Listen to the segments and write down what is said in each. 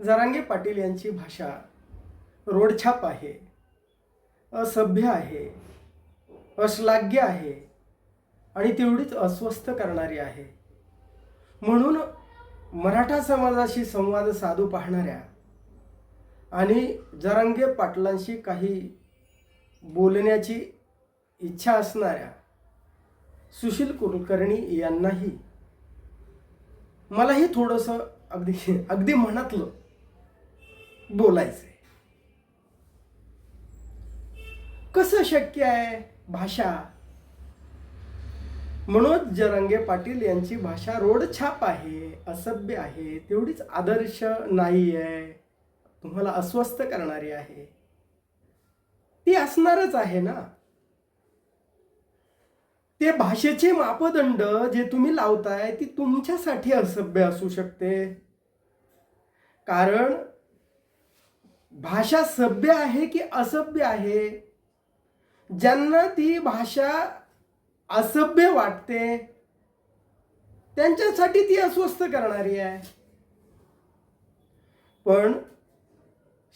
जरांगे पाटील यांची भाषा रोडछाप आहे असभ्य आहे अश्लाघ्य आहे आणि तेवढीच अस्वस्थ करणारी आहे. म्हणून मराठा समाजाशी संवाद साधू पाहणाऱ्या आणि जरांगे पाटलांशी काही बोलण्याची इच्छा असणाऱ्या सुशील कुलकर्णी यांनाही मलाही थोडंसं अगदी अगदी मनातलं बोलायचं कसं शक्य आहे भाषा? मनोज जरांगे पाटील यांची भाषा रोडछाप आहे असभ्य आहे तेवढीच आदर्श नाही आहे तुम्हाला अस्वस्थ करणारी आहे. ती असणारच आहे ना? ते भाषेचे मापदंड जे तुम्ही लावताय ती तुमच्यासाठी असभ्य असू शकते. कारण भाषा सभ्य आहे की असभ्य आहे? ज्यांना ती भाषा असभ्य वाटते त्यांच्यासाठी ती अस्वस्थ करणारी आहे. पण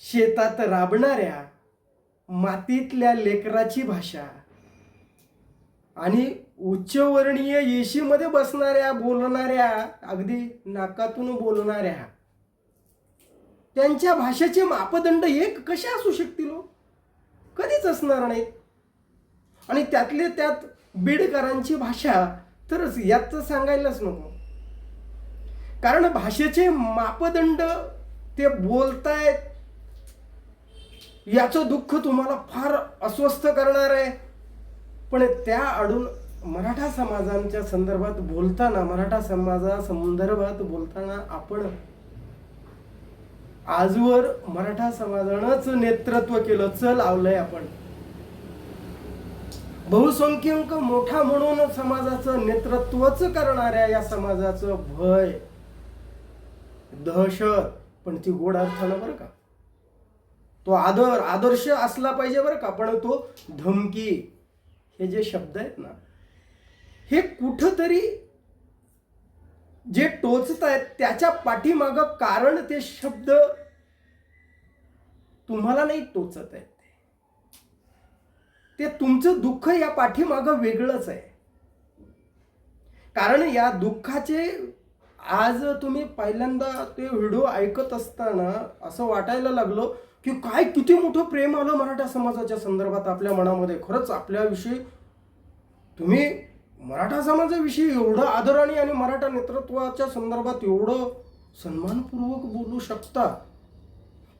शेतात राबणाऱ्या मातीतल्या लेकराची भाषा आणि उच्चवर्णीय येशीमध्ये बसणाऱ्या बोलणाऱ्या अगदी नाकातून बोलणाऱ्या त्यांच्या भाषेचे मापदंड एक कसे असू शकतील हो? कधीच असणार नाहीत. आणि त्यातले त्यात बीडकरांची भाषा तरच यात सांगायलाच नको. कारण भाषेचे मापदंड ते बोलतायत याचं दुःख तुम्हाला फार अस्वस्थ करणार आहे. पण त्या आडून मराठा समाजांच्या संदर्भात बोलताना मराठा समाजा संदर्भात बोलताना आपण आजवर मराठा समाजानंच नेतृत्व केलं. चल आवलंय आपण. बहुसंख्यक मोठा म्हणून समाजाचं नेतृत्वच करणाऱ्या या समाजाचं भय दहशत पण ती गोड अर्थानं बरं का? तो आदर आदर्श असला पाहिजे बरं का पण तो धमकी हे जे शब्द आहेत ना हे कुठंतरी जे टोचत आहेत त्याच्या पाठीमागं कारण ते शब्द तुम्हाला नाही टोचत आहेत ते तुमचं दुःख या पाठीमागं वेगळंच आहे. कारण या दुःखाचे आज तुम्ही पहिल्यांदा ते व्हिडिओ ऐकत असताना असं वाटायला लागलो की काय किती मोठं प्रेम आलं मराठा समाजाच्या संदर्भात आपल्या मनामध्ये. खरंच आपल्याविषयी तुम्ही मराठा समाजाविषयी एवढं आदराने आणि मराठा नेतृत्वाच्या संदर्भात एवढं सन्मानपूर्वक बोलू शकता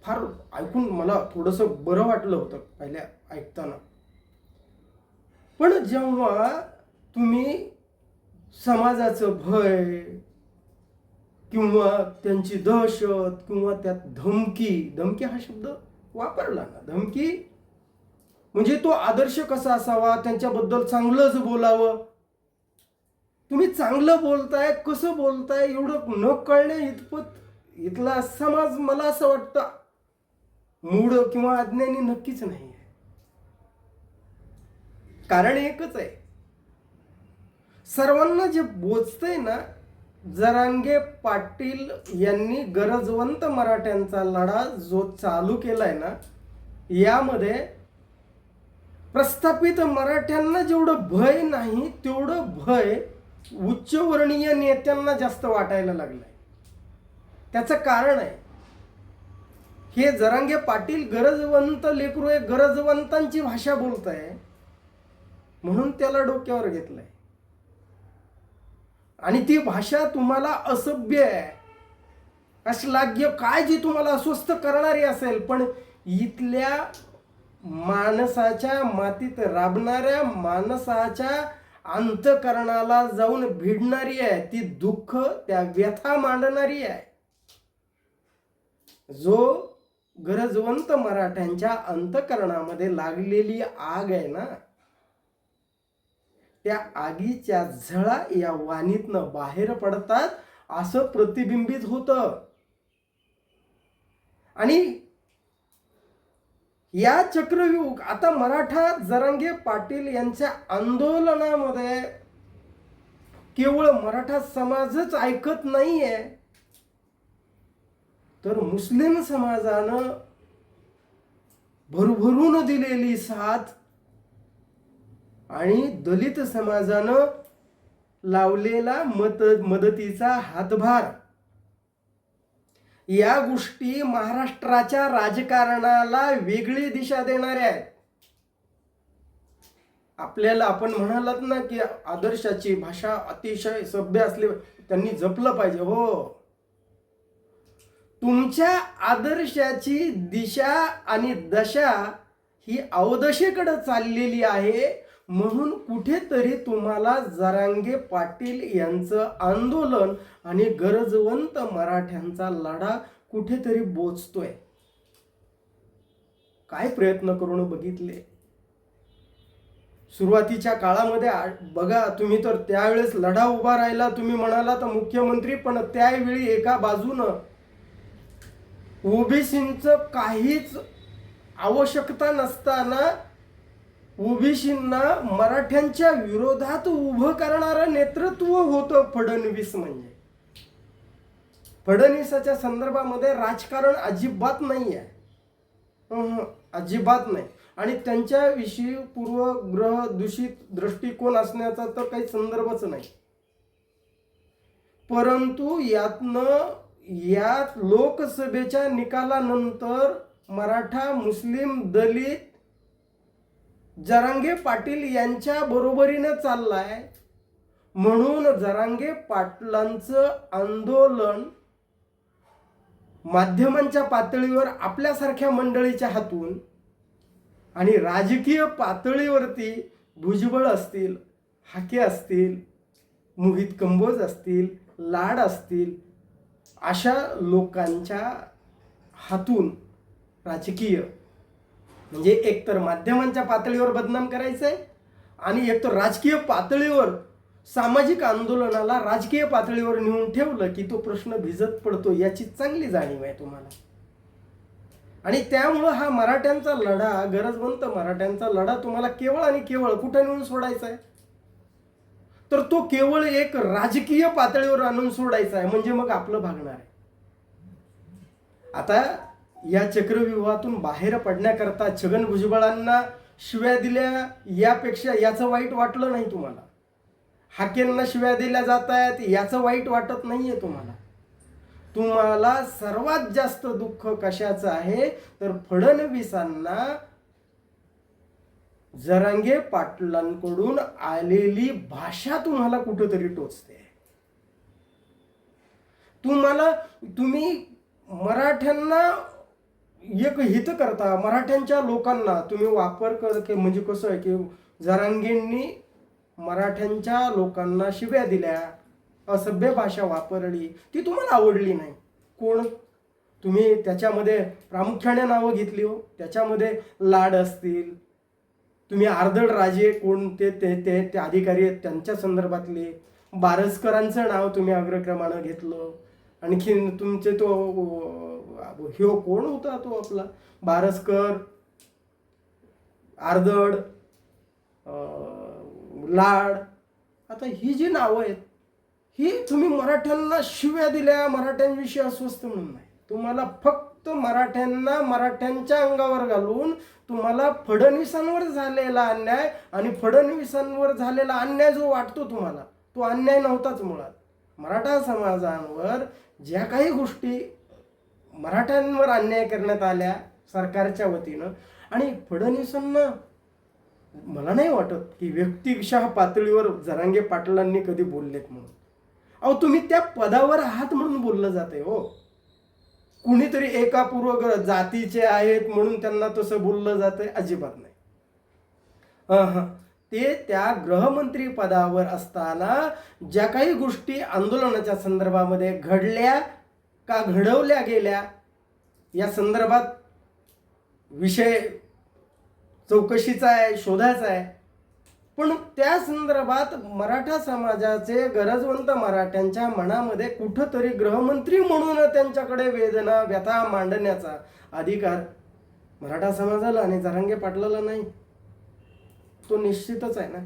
फार ऐकून मला थोडंसं बरं वाटलं होतं पहिल्या ऐकताना. पण जेव्हा तुम्ही समाजाचं भय किंवा त्यांची दहशत किंवा त्यात धमकी धमकी हा शब्द वापरला ना? धमकी म्हणजे तो आदर्श कसा असावा? त्यांच्याबद्दल चांगलंच बोलावं? तुम्ही चांगलं बोलताय कसं बोलताय एवढं न कळणे इतपत इथला समाज मला असं वाटतं मूढ किंवा अज्ञानी नक्कीच नाही आहे. कारण एकच आहे. सर्वांना जे बोचतंय ना जरांगे पाटील यांनी गरजवंत मराठ्यांचा लढा जो चालू केलाय ना यामध्ये प्रस्थापित मराठ्यांना जेवढं भय नाही तेवढं भय उच्चवर्णीय नेत्यांना जास्त वाटायला लागलंय. त्याचं कारण आहे हे जरांगे पाटील गरजवंत लेकरू हे गरजवंतांची भाषा बोलत आहे म्हणून त्याला डोक्यावर घेतलंय. आणि ती भाषा तुम्हाला असभ्य आहे. अश्लाघ्य काय जी तुम्हाला अस्वस्थ करणारी असेल पण इथल्या माणसाच्या मातीत राबणाऱ्या माणसाच्या अंतकरणाला जाऊन भिडणारी आहे ती दुःख त्या व्यथा मांडणारी आहे. जो गरजवंत मराठ्यांच्या अंतकरणामध्ये लागलेली आग आहे ना त्या आगीच्या झळा या वाणीतनं बाहेर पडतात असं प्रतिबिंबित होतं. आणि या चक्रव्यूह आता मराठा जरांगे पाटील यांच्या आंदोलनामध्ये केवळ मराठा समाजच ऐकत नाहीये तर मुस्लिम समाजानं भरभरून दिलेली साथ आणि दलित समाजानं लावलेला मत मदतीचा हातभार. या गोष्टी महाराष्ट्राच्या राजकारणाला वेगळी दिशा देणाऱ्या आहेत. आपल्याला आपण म्हणालात ना की आदर्शाची भाषा अतिशय सभ्य असली त्यांनी जपलं पाहिजे हो. तुमच्या आदर्शाची दिशा आणि दशा ही अवदशेकडे चाललेली आहे. म्हणून कुठेतरी तुम्हाला जरांगे पाटील यांचं आंदोलन आणि गरजवंत मराठ्यांचा लढा कुठेतरी बोचतोय. काय प्रयत्न करून बघितले? सुरुवातीच्या काळामध्ये बघा तुम्ही तर त्यावेळेस लढा उभा राहिला तुम्ही म्हणाला तर मुख्यमंत्री पण त्यावेळी एका बाजूनं ओबीसींचं काहीच आवश्यकता नसताना ओबीसींना मराठ्यांच्या विरोधात उभं करणारं नेतृत्व होतं फडणवीस म्हणजे. फडणवीसाच्या संदर्भामध्ये राजकारण अजिबात नाही आहे अजिबात नाही. आणि त्यांच्याविषयी पूर्वग्रह दूषित दृष्टिकोन असण्याचा तर काही संदर्भच नाही. परंतु यातनं यात लोकसभेच्या निकालानंतर मराठा मुस्लिम दलित जरांगे पाटील यांच्या बरोबरीनं चाललाय. म्हणून जरांगे पाटलांचं आंदोलन माध्यमांच्या पातळीवर आपल्यासारख्या मंडळीच्या हातून आणि राजकीय पातळीवरती भुजबळ असतील हाके असतील मोहित कंबोज असतील लाड असतील अशा लोकांच्या हातून राजकीय म्हणजे एकतर माध्यमांच्या पातळीवर बदनाम करायचं आहे आणि एकतर राजकीय पातळीवर सामाजिक आंदोलनाला राजकीय पातळीवर नेऊन ठेवलं की तो प्रश्न भिजत पडतो याची चांगली जाणीव आहे तुम्हाला. आणि त्यामुळं हा मराठ्यांचा लढा गरजवंत मराठ्यांचा लढा तुम्हाला केवळ आणि केवळ कुठं नेऊन सोडायचा आहे तर तो केवळ एक राजकीय पातळीवर आणून सोडायचा आहे म्हणजे मग आपलं भागणार आहे. आता या चक्रव्यूहातून बाहेर पडण्याकरता छगन भुजबळांना शिव्या दिल्या यापेक्षा याचं वाईट वाटलं नाही तुम्हाला? हाकेंना शिव्या दिल्या जात आहेत याचं वाईट वाटत नाहीये तुम्हाला? तुम्हाला सर्वात जास्त दुःख कशाचं आहे? तर फडणवीसांना जरांगे पाटलांकडून आलेली भाषा तुम्हाला कुठंतरी टोचते. तुम्हाला तुम्ही मराठ्यांना एक हित करता मराठ्यांच्या लोकांना तुम्ही वापर कर की म्हणजे कसं आहे की जरांगींनी मराठ्यांच्या लोकांना शिव्या दिल्या असभ्य भाषा वापरली ती तुम्हाला आवडली नाही. कोण? तुम्ही त्याच्यामध्ये प्रामुख्याने नावं घेतली हो. त्याच्यामध्ये लाड असतील. तुम्ही आर्दड राजे कोण? ते ते ते ते अधिकारी आहेत त्यांच्या संदर्भातले. बारसकरांचं नाव तुम्ही अग्रक्रमानं घेतलं. आणखीन तुमचे तो ह्यो कोण होता तो आपला? बारसकर आर्दड लाड. आता ही जी नावं आहेत ही तुम्ही मराठ्यांना शिव्या दिल्या मराठ्यांविषयी अस्वस्थ म्हणून नाही. तुम्हाला फक्त मराठ्यांना मराठ्यांच्या अंगावर घालून तुम्हाला फडणवीसांवर झालेला अन्याय आणि फडणवीसांवर झालेला अन्याय जो वाटतो तुम्हाला तो अन्याय नव्हताच मुळात. मराठा समाजांवर ज्या काही गोष्टी मराठ्यांवर अन्याय करण्यात आल्या सरकारच्या वतीनं. आणि फडणवीसांना मला नाही वाटत की व्यक्तिशः पातळीवर जरांगे पाटलांनी कधी बोललेत म्हणून. अहो तुम्ही त्या पदावर आहात म्हणून बोललं जाते हो. कुणीतरी एका पूर्व जातीचे आहेत म्हणून त्यांना तसं बोललं जातंय अजिबात नाही. अहं. ते त्या गृहमंत्री पदावर असताना ज्या काही गोष्टी आंदोलनाच्या संदर्भामध्ये घडल्या का घडवल्या गेल्या? या संदर्भात विषय चौकशीचा आहे शोधाचा आहे. पण त्या संदर्भात मराठा समाजाचे गरजवंत मराठ्यांच्या मनामध्ये कुठंतरी गृहमंत्री म्हणून त्यांच्याकडे वेदना व्यथा मांडण्याचा अधिकार मराठा समाजाला आणि जरांगे पाटलाला नाही. तो निश्चितच आहे ना?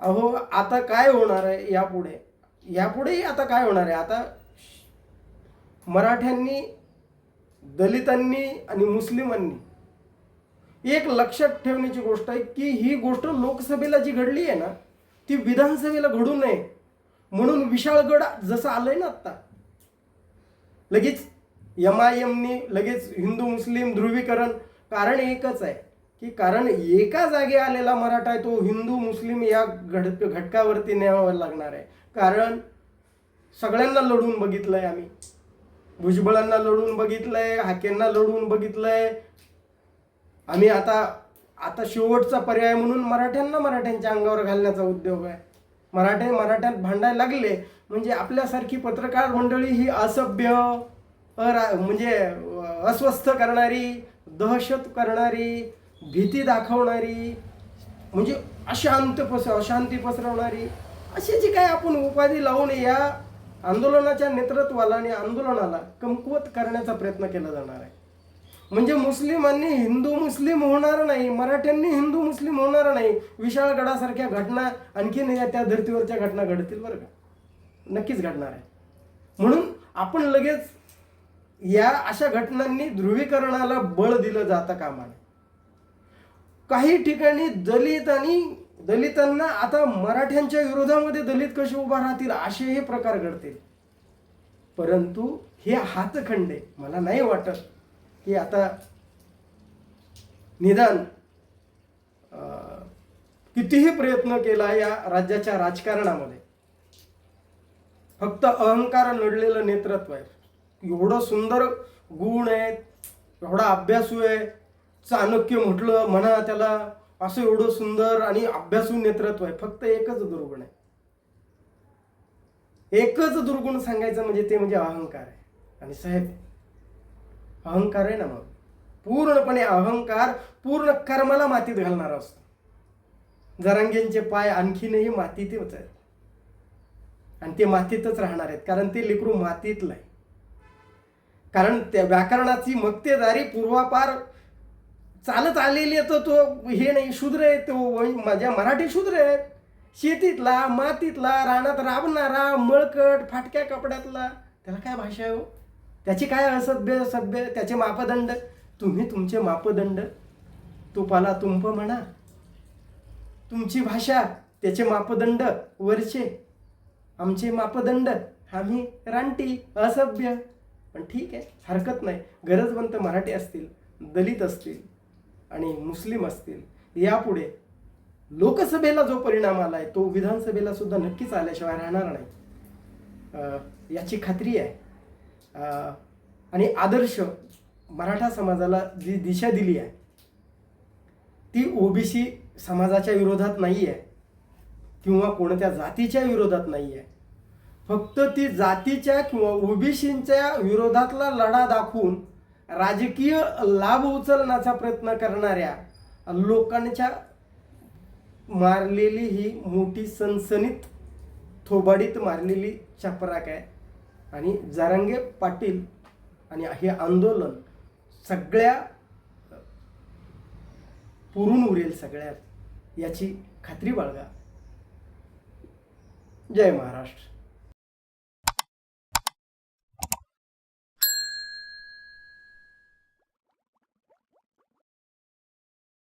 अहो आता काय होणार आहे यापुढे? यापुढेही आता काय होणार आहे? आता मराठ्यांनी दलितांनी आणि मुस्लिमांनी एक लक्षात ठेवण्याची गोष्ट आहे की ही गोष्ट लोकसभेला जी घडली आहे ना ती विधानसभेला घडू नये म्हणून विशाळगड जसं आलंय ना आत्ता. लगेच एम आय एमनी लगेच हिंदू मुस्लिम ध्रुवीकरण कारण एकच आहे की कारण एका जागे आलेला मराठा आहे तो हिंदू मुस्लिम या घड घटकावरती न्यावा लागणार आहे. कारण सगळ्यांना लढून बघितलंय आम्ही. भुजबळांना लढून बघितलंय हाकेंना लढून बघितलंय. आम्ही आता आता शेवटचा पर्याय म्हणून मराठ्यांना मराठ्यांच्या अंगावर घालण्याचा उद्योग आहे. मराठे मराठ्यात भांडायला लागले म्हणजे आपल्यासारखी पत्रकार मंडळी ही असभ्य म्हणजे अस्वस्थ करणारी दहशत करणारी भीती दाखवणारी म्हणजे अशांत पस अशांती पसरवणारी अशी जी काय आपण उपाधी लावून या आंदोलनाच्या नेतृत्वाला आणि आंदोलनाला कमकुवत करण्याचा प्रयत्न केला जाणार आहे. म्हणजे मुस्लिमांनी हिंदू मुस्लिम होणार नाही मराठ्यांनी हिंदू मुस्लिम होणार नाही विशाळगडासारख्या घटना आणखीन या त्या धर्तीवरच्या घटना घडतील बरं का? नक्कीच घडणार आहे. म्हणून आपण लगेच या अशा घटनांनी ध्रुवीकरणाला बळ दिलं जातं कामाने. काही ठिकाणी दलित आणि दलितांना आता मराठ्यांच्या विरोधामध्ये दलित कसे उभा राहतील असे हे प्रकार घडतील. परंतु हे हातखंडे मला नाही वाटत की आता निदान कितीही प्रयत्न केला या राज्याच्या राजकारणामध्ये फक्त अहंकार लढलेलं नेतृत्व आहे. एवढं सुंदर गुण आहेत एवढा अभ्यासू आहे चाणक्य म्हटलं म्हणा त्याला असं एवढं सुंदर आणि अभ्यासू नेतृत्व आहे. फक्त एकच दुर्गुण आहे. एकच दुर्गुण सांगायचं म्हणजे ते म्हणजे अहंकार आहे. आणि साहेब अहंकार आहे ना मग? पूर्णपणे अहंकार पूर्ण कर्माला मातीत घालणारा असतो. जरांगेंचे पाय आणखीनही मातीतच आहेत. आणि ते मातीतच राहणार आहेत. कारण ते लेकरू मातीतलं आहे कारण त्या व्याकरणाची मक्तेदारी पूर्वापार चालत आलेली तर तो हे नाही शूद्र आहे तो माझ्या मराठी शूद्र आहेत शेतीतला मातीतला रानात राबणारा मळकट फाटक्या कपड्यातला त्याला काय भाषा आहे हो? त्याची काय असभ्य सभ्य त्याचे मापदंड? तुम्ही तुमचे मापदंड तुपाला तुंप म्हणा. तुमची भाषा त्याचे मापदंड वरचे आमचे मापदंड आम्ही रानटी असभ्य. पण ठीक आहे हरकत नाही. गरजवंत मराठी असतील दलित असतील आणि मुस्लिम असतील यापुढे लोकसभेला जो परिणाम आला आहे तो विधानसभेला सुद्धा नक्कीच आल्याशिवाय राहणार नाही. याची खात्री आहे. आणि आदर्श मराठा समाजाला जी दिशा दिली आहे ती ओबीसी समाजाच्या विरोधात नाही आहे किंवा कोणत्या जातीच्या विरोधात नाही आहे फक्त ती जातीच्या किंवा ओबीसींच्या विरोधातला लढा दाखवून राजकीय लाभ उचलण्याचा प्रयत्न करणाऱ्या लोकांच्या मारलेली ही मोठी सनसनीत थोबाडीत मारलेली चपराक आहे. आणि जारंगे पाटील आणि हे आंदोलन सगळ्या पुरून उरेल सगळ्यात. याची खात्री बाळगा. जय महाराष्ट्र.